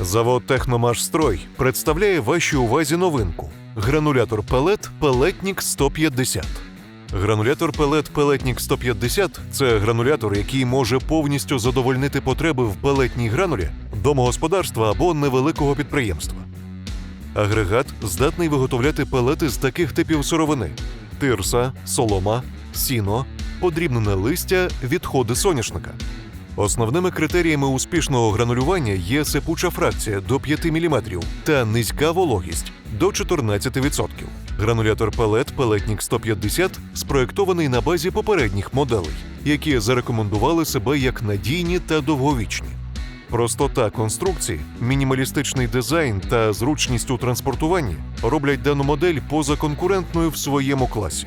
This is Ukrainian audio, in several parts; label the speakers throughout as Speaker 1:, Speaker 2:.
Speaker 1: Завод Техномашстрой представляє вашій увазі новинку: гранулятор пелет Пелетнік 150. Гранулятор пелет Пелетнік 150 це гранулятор, який може повністю задовольнити потреби в пелетній гранулі домогосподарства або невеликого підприємства. Агрегат здатний виготовляти пелети з таких типів сировини: тирса, солома, сіно, подрібнене листя, відходи соняшника. Основними критеріями успішного гранулювання є сипуча фракція до 5 мм та низька вологість до 14%. Гранулятор пелет Пелетнік 150 спроєктований на базі попередніх моделей, які зарекомендували себе як надійні та довговічні. Простота конструкції, мінімалістичний дизайн та зручність у транспортуванні роблять дану модель позаконкурентною в своєму класі.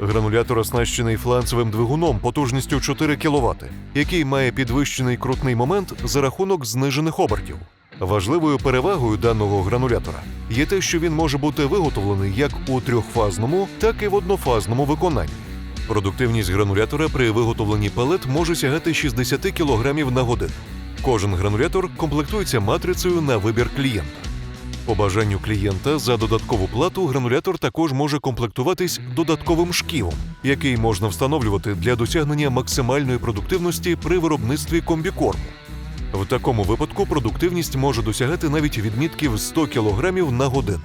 Speaker 1: Гранулятор оснащений фланцевим двигуном потужністю 4 кВт, який має підвищений крутний момент за рахунок знижених обертів. Важливою перевагою даного гранулятора є те, що він може бути виготовлений як у трьохфазному, так і в однофазному виконанні. Продуктивність гранулятора при виготовленні пелет може сягати 60 кг на годину. Кожен гранулятор комплектується матрицею на вибір клієнта. По бажанню клієнта за додаткову плату гранулятор також може комплектуватись додатковим шківом, який можна встановлювати для досягнення максимальної продуктивності при виробництві комбікорму. В такому випадку продуктивність може досягати навіть відмітків 100 кг на годину.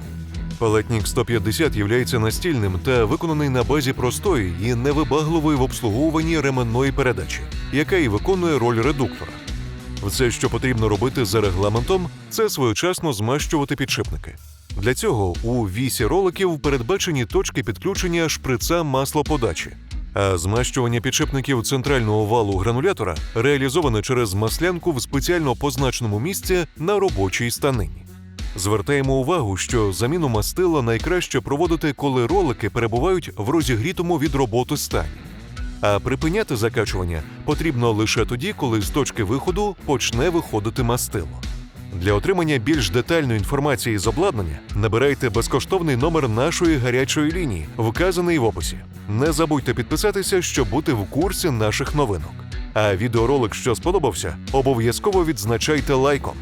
Speaker 1: Палетнік 150 є настільним та виконаний на базі простої і невибагливої в обслуговуванні ременної передачі, яка і виконує роль редуктора. Все, що потрібно робити за регламентом, це своєчасно змащувати підшипники. Для цього у вісі роликів передбачені точки підключення шприца маслоподачі, а змащування підшипників центрального валу гранулятора реалізоване через маслянку в спеціально позначеному місці на робочій станині. Звертаємо увагу, що заміну мастила найкраще проводити, коли ролики перебувають в розігрітому від роботи стані. А припиняти закачування потрібно лише тоді, коли з точки виходу почне виходити мастило. Для отримання більш детальної інформації з обладнання набирайте безкоштовний номер нашої гарячої лінії, вказаний в описі. Не забудьте підписатися, щоб бути в курсі наших новинок. А відеоролик, що сподобався, обов'язково відзначайте лайком.